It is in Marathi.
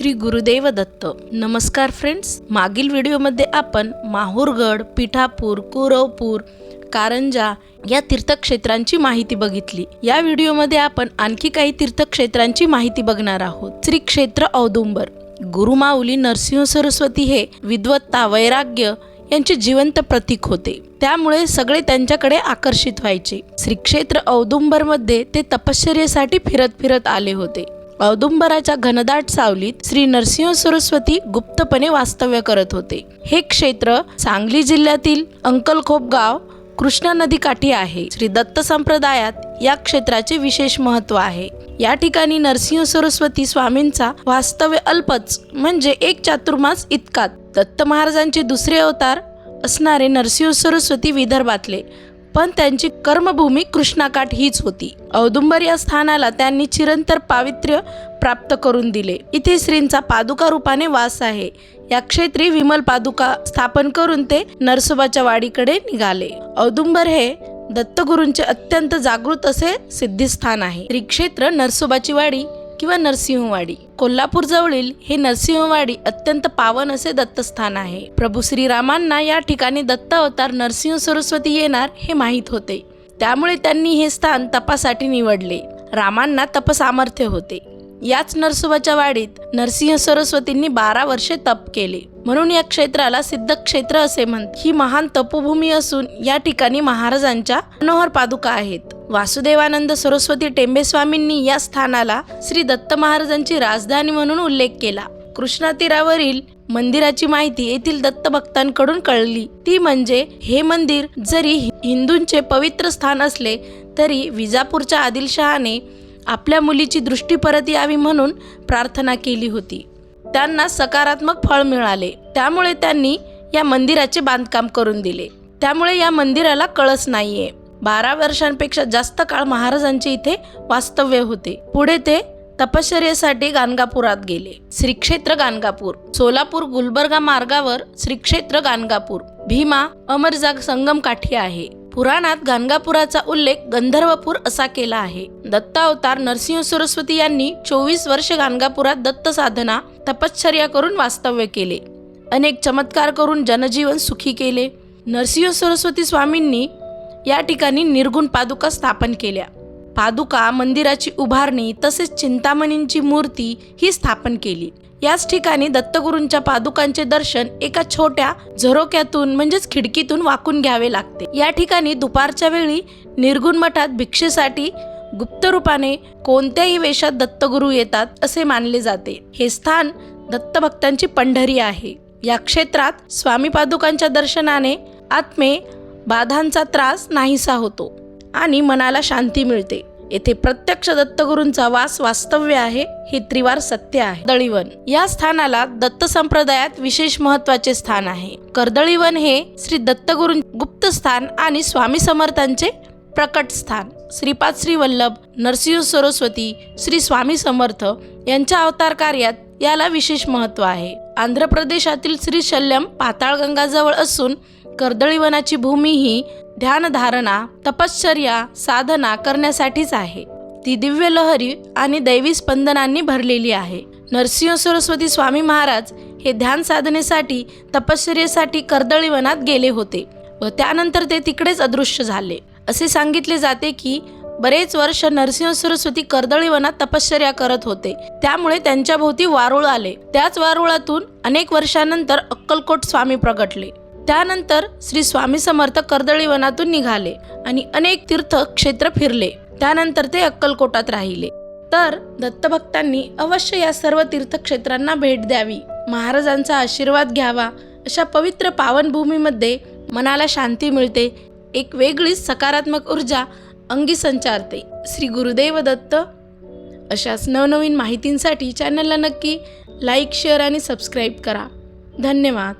श्री गुरुदेव दत्त. नमस्कार फ्रेंड्स मागील व्हिडिओमध्ये आपण माहूरगड पिठापूर कुरवपूर कारंजा या तीर्थक्षेत्रांची माहिती बघितली. या व्हिडिओमध्ये आपण आणखी काही तीर्थक्षेत्रांची माहिती बघणार आहोत. श्री क्षेत्र औदुंबर गुरुमाऊली नरसिंह सरस्वती हे विद्वत्ता वैराग्य यांचे जिवंत प्रतीक होते. त्यामुळे सगळे त्यांच्याकडे आकर्षित व्हायचे. श्री क्षेत्र औदुंबरमध्ये ते तपश्चर्येसाठी फिरत फिरत आले होते. औदुंबराच्या घनदाट सावलीत श्री नरसिंह सरस्वती गुप्तपणे वास्तव्य करत होते. हे क्षेत्र सांगली जिल्ह्यातील अंकलखोप गाव कृष्णा नदीकाठी आहे. श्री दत्त संप्रदायात या क्षेत्राचे विशेष महत्त्व आहे. या ठिकाणी नरसिंह सरस्वती स्वामींचा वास्तव्य अल्पच म्हणजे एक चातुर्मास इतकात दत्त महाराजांचे दुसरे अवतार असणारे नरसिंह सरस्वती विदर्भातले. पण त्यांची कर्मभूमी कृष्णाकाठ हीच होती. औदुंबर या स्थानाला त्यांनी चिरंतर पावित्र्य प्राप्त करून दिले. इथे श्रींचा पादुका रूपाने वास आहे. या क्षेत्री विमल पादुका स्थापन करून ते नरसोबाच्या वाडीकडे निघाले. औदुंबर हे दत्तगुरूंचे अत्यंत जागृत असे सिद्धिस्थान आहे. श्री क्षेत्र नरसोबाची वाडी किंवा नरसिंहवाडी. कोल्हापूर जवळील हे नरसिंहवाडी अत्यंत पावन असे दत्तस्थान आहे. प्रभू श्रीरामांना या ठिकाणी दत्त अवतार नरसिंह सरस्वती येणार हे माहीत होते. त्यामुळे त्यांनी हे स्थान तपासाठी निवडले. रामांना तपसामर्थ्य होते. याच नरसोबाच्या वाडीत नरसिंह सरस्वतींनी बारा वर्षे तप केले. म्हणून या क्षेत्राला सिद्ध क्षेत्र असे म्हणत ही महान तपोभूमी असून या ठिकाणी महाराजांच्या मनोहर पादुका आहेत. वासुदेवानंद सरस्वती टेंबेस्वामींनी या स्थानाला श्री दत्त महाराजांची राजधानी म्हणून उल्लेख केला. कृष्णा तीरावरील मंदिराची माहिती येथील दत्त भक्तांकडून कळली. ती म्हणजे हे मंदिर जरी हिंदूंचे पवित्र स्थान असले तरी विजापूरच्या आदिलशहाने आपल्या मुलीची दृष्टी परत यावी म्हणून प्रार्थना केली होती. त्यांना सकारात्मक फळ मिळाले. त्यामुळे त्यांनी या मंदिराचे बांधकाम करून दिले. त्यामुळे या मंदिराला कळस नाहीये. बारा वर्षांपेक्षा जास्त काळ महाराजांचे इथे वास्तव्य होते. पुढे ते तपश्चर्येसाठी गाणगापुरात गेले. श्रीक्षेत्र गाणगापूर. सोलापूर गुलबर्गा मार्गावर श्रीक्षेत्र गाणगापूर. भीमा अमरजाग संगम काठी आहे. पुराणात गाणगापुराचा उल्लेख गंधर्वपूर असा केला आहे. दत्तावतार नरसिंह सरस्वती यांनी चोवीस वर्ष गाणगापुरात दत्त साधना तपश्चर्या करून वास्तव्य केले. अनेक चमत्कार करून जनजीवन सुखी केले. नरसिंह सरस्वती स्वामींनी या ठिकाणी निर्गुण पादुका स्थापन केल्या. पादुका मंदिराची उभारणी तसेच चिंतामणींची मूर्ती ही स्थापन केली. याच ठिकाणी दत्तगुरूंच्या पादुकांचे दर्शन एका छोट्या झरोक्यातून म्हणजेच खिडकीतून वाकून घ्यावे लागते. या ठिकाणी दुपारच्या वेळी निर्गुण मठात भिक्षेसाठी गुप्त रूपाने कोणत्याही वेशात दत्तगुरू येतात असे मानले जाते. हे स्थान दत्तभक्तांची पंढरी आहे. या क्षेत्रात स्वामी पादुकांच्या दर्शनाने आत्मे बाधांचा त्रास नाहीसा होतो आणि मनाला शांती मिळते. येथे प्रत्यक्ष दत्तगुरूंचा वास वास्तव्य आहे हे त्रिवार सत्य आहे. दळीवन या स्थानाला दत्त संप्रदायात विशेष महत्त्वाचे स्थान आहे. कर्दळीवन हे श्री दत्तगुरू गुप्त स्थान आणि स्वामी समर्थांचे प्रकट स्थान. श्रीपाद श्री वल्लभ नरसिंह सरस्वती श्री स्वामी समर्थ यांच्या अवतार कार्यात याला विशेष महत्त्व आहे. आंध्र प्रदेशातील श्रीशल्यम पाताळगंगाजवळ असून कर्दळीवनाची भूमी ही ध्यानधारणा तपश्चर्या साधना करण्यासाठीच आहे. ती दिव्य लहरी आणि दैवी स्पंदनांनी भरलेली आहे. नरसिंह सरस्वती स्वामी महाराज हे ध्यान साधनेसाठी तपश्चर्येसाठी कर्दळीवनात गेले होते व त्यानंतर ते तिकडेच अदृश्य झाले. असे सांगितले जाते की बरेच वर्ष नरसिंह सरस्वती कर्दळीवनात तपश्चर्या करत होते. त्यामुळे त्यांच्या भोवती वारुळ आले. त्याच वारुळातून अनेक वर्षानंतर अक्कलकोट स्वामी प्रगटले. त्यानंतर श्री स्वामी समर्थ कर्दळी वनातून निघाले आणि अनेक तीर्थ क्षेत्र फिरले. त्यानंतर ते अक्कलकोटात राहिले. तर दत्तभक्तांनी अवश्य या सर्व तीर्थक्षेत्रांना भेट द्यावी. महाराजांचा आशीर्वाद घ्यावा. अशा पवित्र पावनभूमीमध्ये मनाला शांती मिळते. एक वेगळीच सकारात्मक ऊर्जा अंगी संचारते. श्री गुरुदेव दत्त. अशाच नवनवीन माहितींसाठी चॅनलला नक्की लाईक शेअर आणि सबस्क्राईब करा. धन्यवाद.